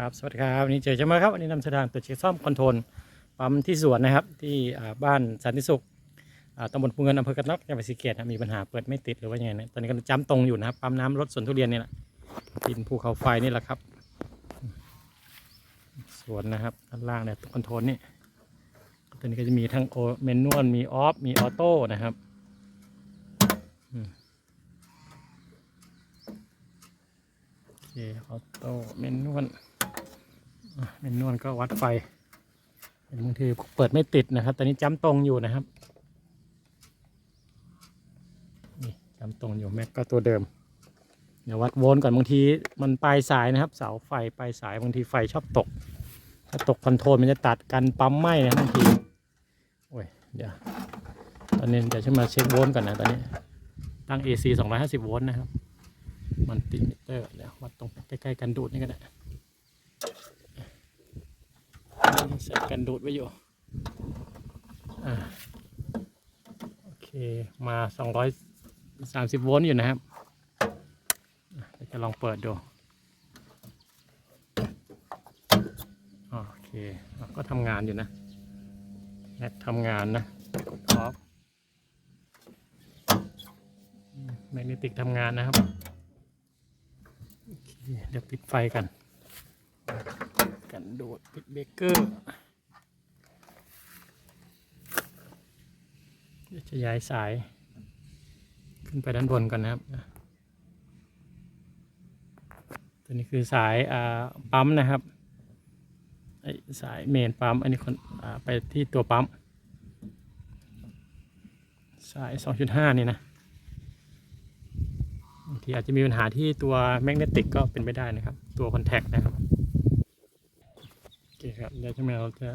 ครับสวัสดีครับวันนี้เจอเจามาครับวันนี้นำเสนอตัวเช็คซ่อมคอนโทรลปั๊มที่สวนนะครับ ที่บ้านสันติสุขตำบลภูเงินอำเภอกระนกจังหวัดศรีเกษมีปัญหาเปิดไม่ติดหรือว่ายังไงนะตอนนี้ก็จ้ำตรงอยู่นะครับปั๊มน้ำรถสวนทุเรียนนี่แหละดินภูเขาไฟนี่แหละครับสวนนะครับด้านล่างเนี่ยคอนโทรลนี่ตัวนี้ก็จะมีทั้งโอเมนนวลมีออฟมีออโต้นะครับโอเคออโต้เมนนวล เป็นนวลก็วัดไฟเห็นบางทีเปิดไม่ติดนะครับ ตอนนี้จ้ำตรงอยู่นะครับนี่จ้ำตรงอยู่แม็กก็ตัวเดิม เดี๋ยววัดโวลต์ก่อนบางทีมันปลายสายนะครับ เสาไฟปลายสายบางทีไฟชอบตก ถ้าตกคอนโทรลมันจะตัดกันปั๊มไหมนะบางทีโอ้ยเดี๋ยวตอนนี้เดี๋ยวฉันมาเช็คโวลต์ก่อนนะตอนนี้ตั้ง AC 250 โวลต์นะครับ มันติมิเตอร์แล้ววัดตรงใกล้ๆกันดูดนี่ก็ได้ ใส่กันดูดไว้อยู่อ่าโอเค มาสองร้อยสามสิบโวลต์อยู่นะครับอะเดี๋ยวจะลองเปิดดู โอเคอะก็ทำงานอยู่นะแอดทำงานนะกดออฟแมกเนติกทำงานนะครับโอเคเดี๋ยวปิดไฟกันกั นโดดปิดเบรกเกอร์เดี๋ยวจะย้ายสาย ขึ้นไปด้านบนก่อนนะครับ ตัวนี้คือสายอ่าปั๊มนะครับไอสายเมนปั๊ม อันนี้คนไปที่ตัวปั๊ม สาย 2.5 นี่นะบางทีอาจจะมีปัญหาที่ตัวแมกเนติกก็เป็นไปได้นะครับ ตัวคอนแทคนะครับ คครับเดี๋ยวช่างแมวจะ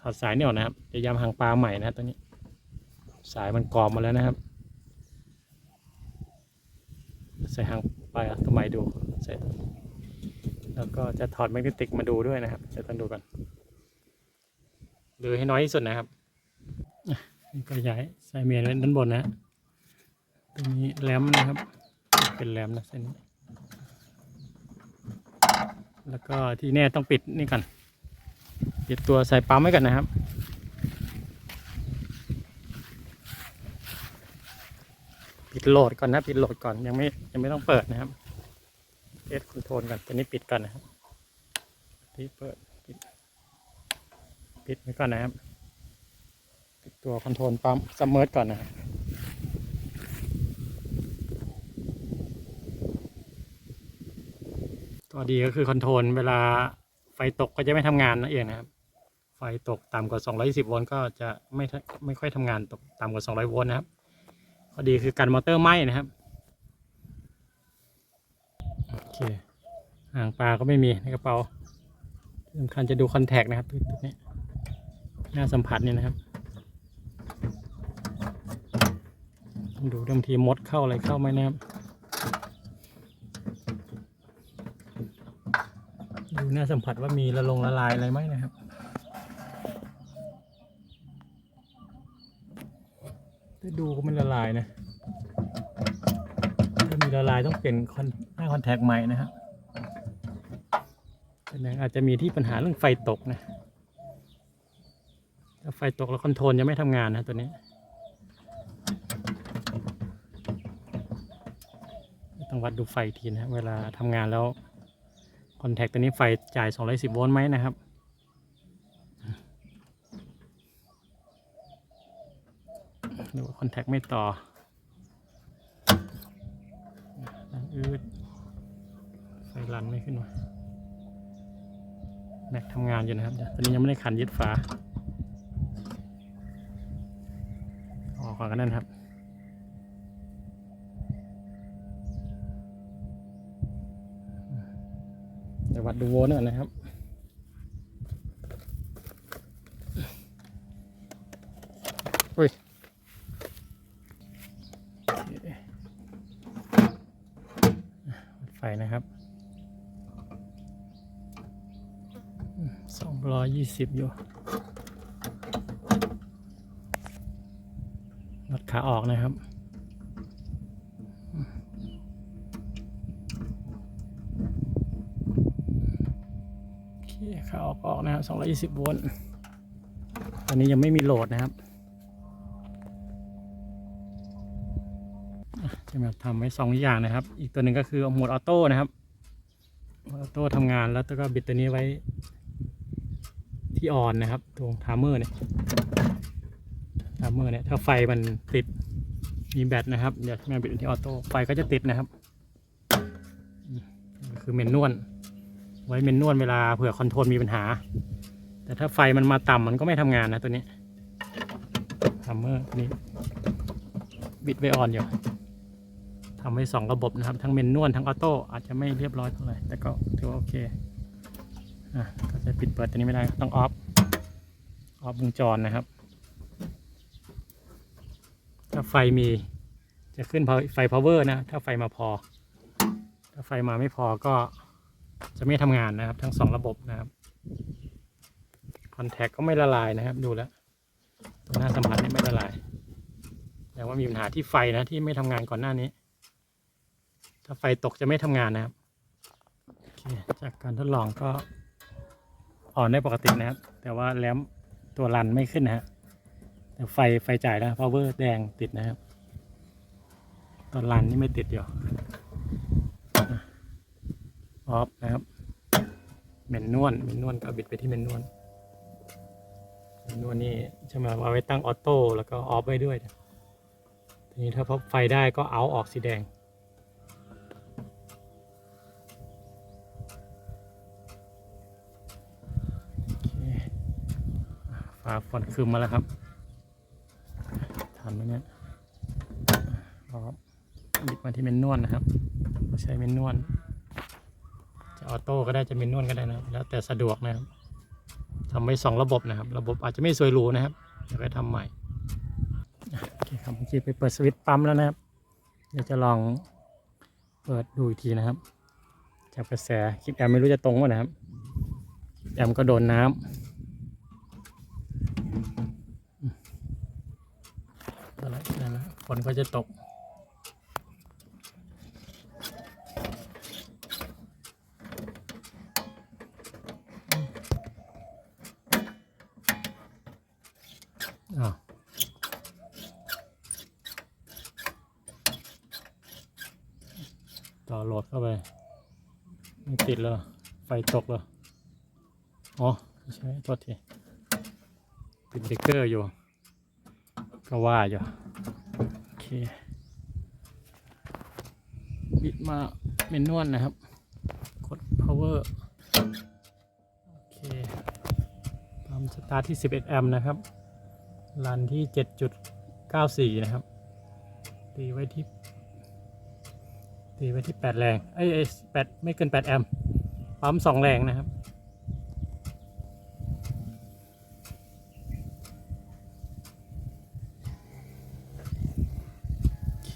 ถอดสายนี่ออกนะครับจะยำหางปลาใหม่นะตัวนี้ สายมันกรอบมาแล้วนะครับ ใส่หางปลาตัวใหม่ดูใส่แล้วก็จะถอดแมกเนติกมาดูด้วยนะครับจะต้องดูกันดูให้น้อยที่สุดนะครับนี่ก็ย้ายสายเมนไว้ด้านบนนะตัวนี้แรมนะครับ เป็นแรมนะเส้นนี้แล้วก็ที่แน่ต้องปิดนี่ก่อน ปิดตัวใส่ปั๊มไว้ก่อนนะครับ ปิดโหลดก่อนนะ ปิดโหลดก่อนยังไม่ยังไม่ต้องเปิดนะครับเอสคอนโทรลก่อนตัวนี้ปิดก่อนนะครับที่เปิดปิดปิดไว้ก่อนนะครับปิดตัวคอนโทรลปั๊มซัมเมอร์ก่อนนะครับตัวดีก็คือคอนโทรลเวลา ไฟตกก็จะไม่ทำงานนั่นเองนะครับ ไฟตกต่ำกว่า 220 โวลต์ก็จะไม่ไม่ค่อยทำงานตกต่ำกว่า 200 โวลต์นะครับข้อดีคือการมอเตอร์ไหม้นะครับโอเคหางปลาก็ไม่มีในกระเป๋าสำคัญจะดูคอนแทคนะครับตัวนี้หน้าสัมผัสนี่นะครับดูบางทีมดเข้าอะไรเข้าไหมนะครับ ดูหน้าสัมผัสว่ามีละลงละลายอะไรไหมนะครับ ถ้าดูก็ไม่ละลายนะ ถ้ามีละลายต้องเปลี่ยนคอนหน้าคอนแทคใหม่นะครับแสดงอาจจะมีที่ปัญหาเรื่องไฟตกนะถ้าไฟตกแล้วคอนโทรลยังไม่ทำงานนะตัวนี้ ต้องวัดดูไฟทีนะเวลาทำงานแล้ว คอนแทคตัวนี้ไฟจ่าย 210 โวลต์ไหมนะครับ หรือว่าคอนแทคไม่ต่ออืดไฟรันไม่ขึ้นมาแม็กทำงานอยู่นะครับตอนนี้ยังไม่ได้ขันยึดฝาออกก่อนกันนั่นครับ เดี๋ยววัดดูโวลต์หน่อยนะครับ อุ้ยไฟนะครับสองร้อยยี่สิบอยู่วัดขาออกนะครับ เข้าออกออกนะครับ 220 โวลต์ตอนนี้ยังไม่มีโหลดนะครับจะมาทำไว้สองอย่างนะครับ อีกตัวหนึ่งก็คือโหมดออโต้นะครับออโต้ทำงานแล้วก็บิดตัวนี้ไว้ที่ออนนะครับตรงทามเมอร์เนี่ยทามเมอร์เนี่ยถ้าไฟมันติดมีแบตนะครับเดี๋ยวแม่บิดที่ออโต้ไฟก็จะติดนะครับ คือเมนนวล ไว้เมนนวลเวลาเผื่อคอนโทรลมีปัญหา แต่ถ้าไฟมันมาต่ำมันก็ไม่ทำงานนะตัวนี้ทัมเมอร์นี่บิดไว้ออนอยู่ทำไว้สองระบบนะครับ ทั้งเมนนวลทั้งออโต้อาจจะไม่เรียบร้อยเท่าไหร่แต่ก็ถือว่าโอเคอะก็จะปิดเปิดตัวนี้ไม่ได้ต้องออฟออฟวงจรนะครับ ถ้าไฟมีจะขึ้นไฟ power นะ ถ้าไฟมาพอ ถ้าไฟมาไม่พอก็ จะไม่ทำงานนะครับ ทั้งสองระบบนะครับคอนแทคก็ไม่ละลายนะครับ ดูแล้วตัวหน้าสัมผัสนี่ไม่ละลายแต่ว่ามีปัญหาที่ไฟนะที่ไม่ทำงานก่อนหน้านี้ ถ้าไฟตกจะไม่ทำงานนะครับจากการทดลองก็อ่อนได้ปกตินะครับ แต่ว่าแลมตัวรันไม่ขึ้นนะฮะแต่ไฟไฟจ่ายนะ power แดงติดนะครับ ตอนรันนี่ไม่ติดอยู่ ออฟนะครับเมนนวลเมนนวลก็บิดไปที่เมนนวลเมนนวลนี่จะมเอาไว้ตั้งออโต้แล้วก็ออฟไว้ด้วยทีนี้ถ้าพบไฟได้ก็เอาออกสีแดงโอเคอะฟ้าฝนคืมมาแล้วครับทันไหมเนี่ยออฟบิดมาที่เมนนวลนะครับ ใช้เมนนวล ออโต้ก็ได้จะเมนนวลก็ได้นะครับ แล้วแต่สะดวกนะครับทำไว้สองระบบนะครับ ระบบอาจจะไม่สวยหรูนะครับเดี๋ยวไปทำใหม่โอเคครับเมื่อกี้ไปเปิดสวิตช์ปั๊มแล้วนะครับ เดี๋ยวจะลองเปิดดูอีกทีนะครับจากกระแสคลิปแอมไม่รู้จะตรงวะนะครับคลิปแอมก็โดนน้ำอะไรนั่นนะฝนก็จะตก อ้าวต่อโหลดเข้าไป ไม่ติดเลย ไฟตกเลยอ๋อใช่โทษทีติดเบรกเกอร์อยู่ ก็ว่าอยู่ โอเค บิดมาเมนนวลนะครับ กด power โอเคปั๊มสตาร์ทที่ 11 แอมป์นะครับ รันที่ 7.94 นะครับ ตีไว้ที่ตีไว้ที่ 8 แรง เอ้ยเอ้ย8ไม่เกิน 8 แอมป์ ปั๊ม2แรงนะครับเค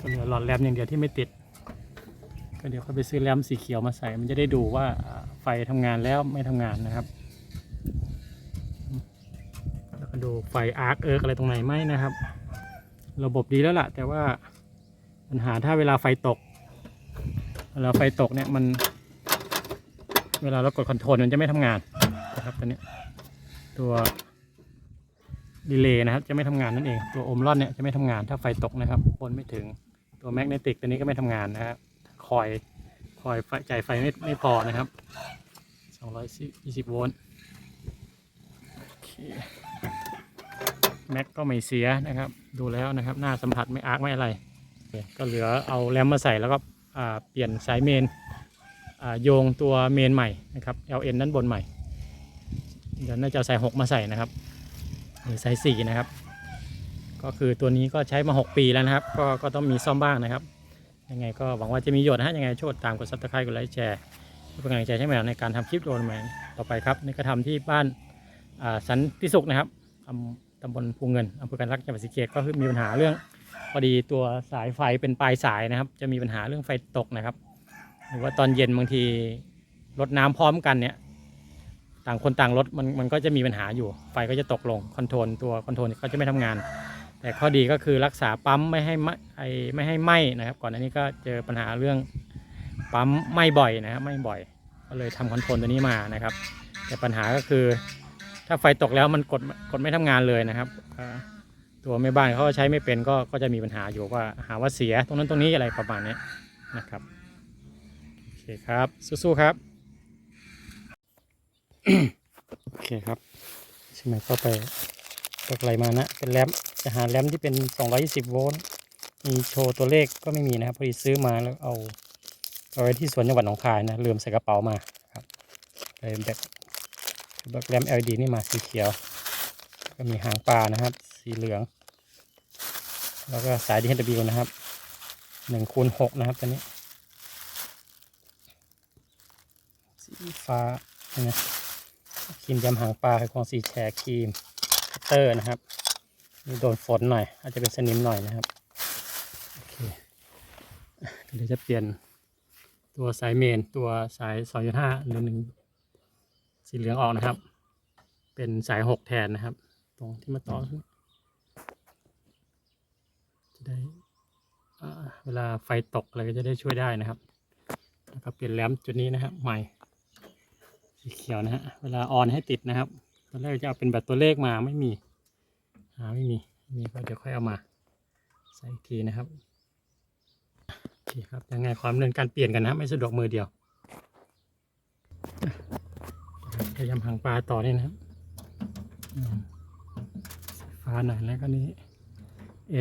ก็เหลือหลอดแรมอย่างเดียวที่ไม่ติด ก็เดี๋ยวเขาไปซื้อแรมสีเขียวมาใส่ มันจะได้ดูว่าไฟทำงานแล้วไม่ทำงานนะครับ แล้วก็ดูไฟอาร์คเอิร์กอะไรตรงไหนไหมนะครับ ระบบดีแล้วล่ะ แต่ว่าปัญหาถ้าเวลาไฟตก เวลาไฟตกเนี่ยมัน เวลาเรากดคอนโทรลมันจะไม่ทำงานนะครับตัวนี้ตัวดีเลย์นะครับ จะไม่ทำงานนั่นเองตัวโอมลอนเนี่ยจะไม่ทำงานถ้าไฟตกนะครับบนไม่ถึงตัวแมกเนติกตัวนี้ก็ไม่ทำงานนะครับคอยคอยไฟจ่ายไฟไม่ไม่พอนะครับ220โวลต์แม็กก็ไม่เสียนะครับ ดูแล้วนะครับ หน้าสัมผัสไม่อาร์คไม่อะไร ก็เหลือเอาแรมมาใส่แล้วก็ เปลี่ยนสายเมนโยงตัวเมนใหม่นะครับ LN ด้านบนใหม่ เดี๋ยวน่าจะสาย 6 มาใส่นะครับหรือสาย 4 นะครับ ก็คือตัวนี้ก็ใช้มา 6 ปีแล้วนะครับ ก็ก็ต้องมีซ่อมบ้างนะครับ ยังไงก็หวังว่าจะมีประโยชน์นะฮะยังไงช่วยกดตามกดซับสไครต์กดไลค์แชร์เพื่อเป็นกำลังใจให้แมวในการทำคลิปโดนใหม่ต่อไปครับนี่ก็ทำที่บ้านสันติสุขนะครับอำตำบลภูเงินอำเภอกันรักจังหวัดศรีสะเกษก็คือมีปัญหาเรื่อง พอดีตัวสายไฟเป็นปลายสายนะครับ จะมีปัญหาเรื่องไฟตกนะครับ หรือว่าตอนเย็นบางทีรดน้ำพร้อมกันเนี่ย ต่างคนต่างรถมันมันก็จะมีปัญหาอยู่ ไฟก็จะตกลงคอนโทรลตัวคอนโทรลก็จะไม่ทำงาน แต่ข้อดีก็คือรักษาปั๊มไม่ให้ไหมไอไม่ให้ไหม้นะครับ ก่อนหน้านี้ก็เจอปัญหาเรื่องปั๊มไหม้บ่อยนะครับไหม้บ่อย ก็เลยทำคอนโทรลตัวนี้มานะครับ แต่ปัญหาก็คือถ้าไฟตกแล้วมันกดกดไม่ทำงานเลยนะครับ ตัวแม่บ้านเขาใช้ไม่เป็นก็ก็จะมีปัญหาอยู่ว่าหาว่าเสียตรงนั้นตรงนี้อะไรประมาณนี้นะครับโอเคครับสู้ๆครับโอเคครับใช่ไหมก็ไปตกไหลมานะเป็นแรมจะหาแรมที่เป็น 220 โวลต์มีโชว์ตัวเลขก็ไม่มีนะครับพอดีซื้อมาแล้วเอาเอาไว้ที่สวนจังหวัดหนองคายนะลืมใส่กระเป๋ามาครับเลยแบกแบกแรม LED นี่มาสีเขียว ก็มีหางปลานะครับ สีเหลือง แล้วก็สาย DHW นะครับ1คูณ6นะครับตัวนี้ สีฟ้านะครีมยำหางปลาคือของสีแชร์ครีมคัตเตอร์นะครับนี่โดนฝนหน่อย อาจจะเป็นสนิมหน่อยนะครับโอเคเดี๋ยวจะเปลี่ยนตัวสายเมนตัวสายสองจุดห้าหรือหนึ่งสีเหลืองออกนะครับ เป็นสายหกแทนนะครับ ตรงที่มาต่อขึ้น จะได้เวลาไฟตกอะไรก็จะได้ช่วยได้นะครับแล้วก็เปลี่ยนแรมจุดนี้นะครับใหม่สีเขียวนะฮะเวลาออนให้ติดนะครับตอนแรกจะเอาเป็นแบบตัวเลขมาไม่มีหาไม่มีมีก็เดี๋ยวค่อยเอามาใส่อีกทีนะครับโอเคครับยังไงความเนินการเปลี่ยนกันนะไม่สะดวกมือเดียวพยายามหางปลาต่อนี่นะครับฟ้าหน่อยแล้วก็นี้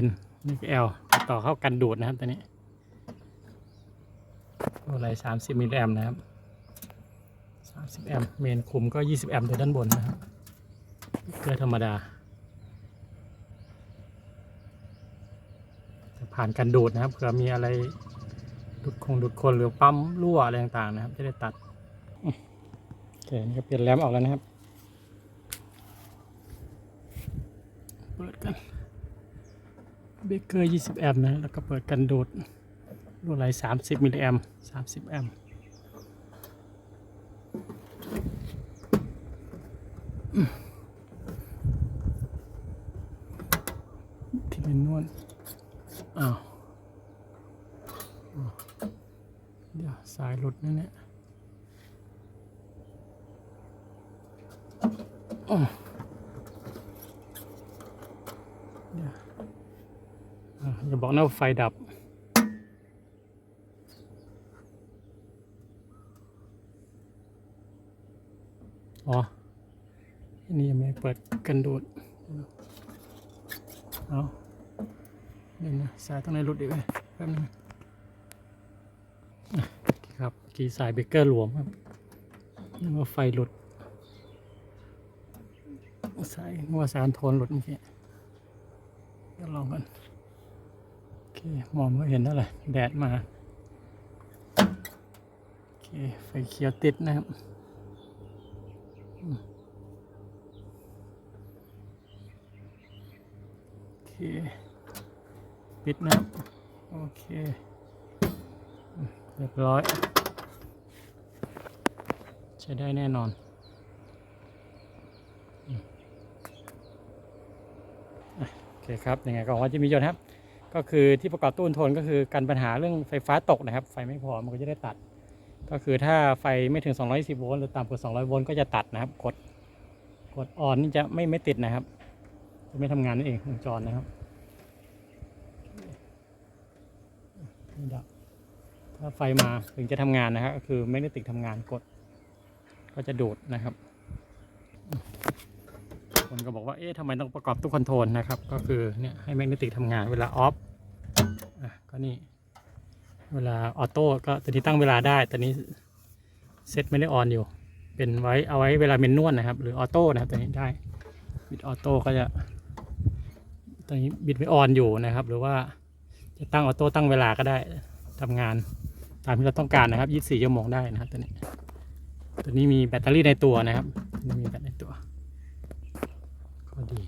N นี่ ก็ L ต่อเข้ากันดูดนะครับตัวนี้อะไรสามสิบมิลลิแอมนะครับ30แอมเมนคุมก็20แอมป์อยู่ด้านบนนะครับเกลือธรรมดาจะผ่านการดูดนะครับเผื่อมีอะไรดูดคงดูดคนหรือปั๊มรั่วอะไรต่างๆนะครับจะได้ตัดโอเคนี่ก็เปลี่ยนแรมออกแล้วนะครับ เปิดกัน เบเกอร์ 20 แอมป์นะ แล้วก็เปิดกันดูดรั่วไหล 30 มิลลิแอมป์ 30 แอมป์ที่เป็นนวดอ้าวเดี๋ยวสายหลุดนั่นแหละอ้าวเดี๋ยว อะอย่าบอกนะว่าไฟดับ อ๋ออันนี้ยังไม่เปิดกันดูด เอาเดี๋ยวนะสายตรงไหนหลุดอีกไหมแป๊บนึงครับกีสายเบเกอร์หลวมครับนึกว่าไฟหลุด สายนึกว่าสายคอนโทรลหลุดเมื่อกี้เดี๋ยวลองกัน ค มองไม่เห็นเท่าไหร่ แดดมา โอเค ไฟเขียวติดนะครับ โอเค ปิดนะครับ โอเค เรียบร้อย ใช้ได้แน่นอนโอเคครับ ยังไงก็หวังว่าจะมียชน์ครับ ก็คือที่ประกอบตู้คอนโทนก็คือการปัญหาเรื่องไฟฟ้าตกนะครับ ไฟไม่พอมันก็จะได้ตัด ก็คือถ้าไฟไม่ถึง 220 โวลต์หรือต่ำกว่า 200 โวลต์ก็จะตัดนะครับ กด กดออนนี่จะไม่ไม่ติดนะครับ จะไม่ทำงานนั่นเองวงจรนะครับดับถ้าไฟมาถึงจะทำงานนะครับ ก็คือไม่ได้ติดทำงานกด ก็จะดูดนะครับคนก็บอกว่า เอ๊ะทำไมต้องประกอบตู้คอนโทรลนะครับ ก็คือเนี่ยให้แมกเนติกทำงานเวลาออฟ ก็นี่ เวลาออโต้ก็ตัวนี้ตั้งเวลาได้ตัวนี้เซตไม่ได้ออนอยู่ เป็นไว้เอาไว้เวลาเมนนวดนะครับ หรือออโต้นะครับตัวนี้ได้บิดออโต้ก็จะตัวนี้บิดไม่ออนอยู่นะครับ หรือว่าจะตั้งออโต้ตั้งเวลาก็ได้ทำงานตามที่เราต้องการนะครับ 24 ชั่วโมงได้นะครับตัวนี้ ตัวนี้มีแบตเตอรี่ในตัวนะครับ มีแบตในตัว ก็ดี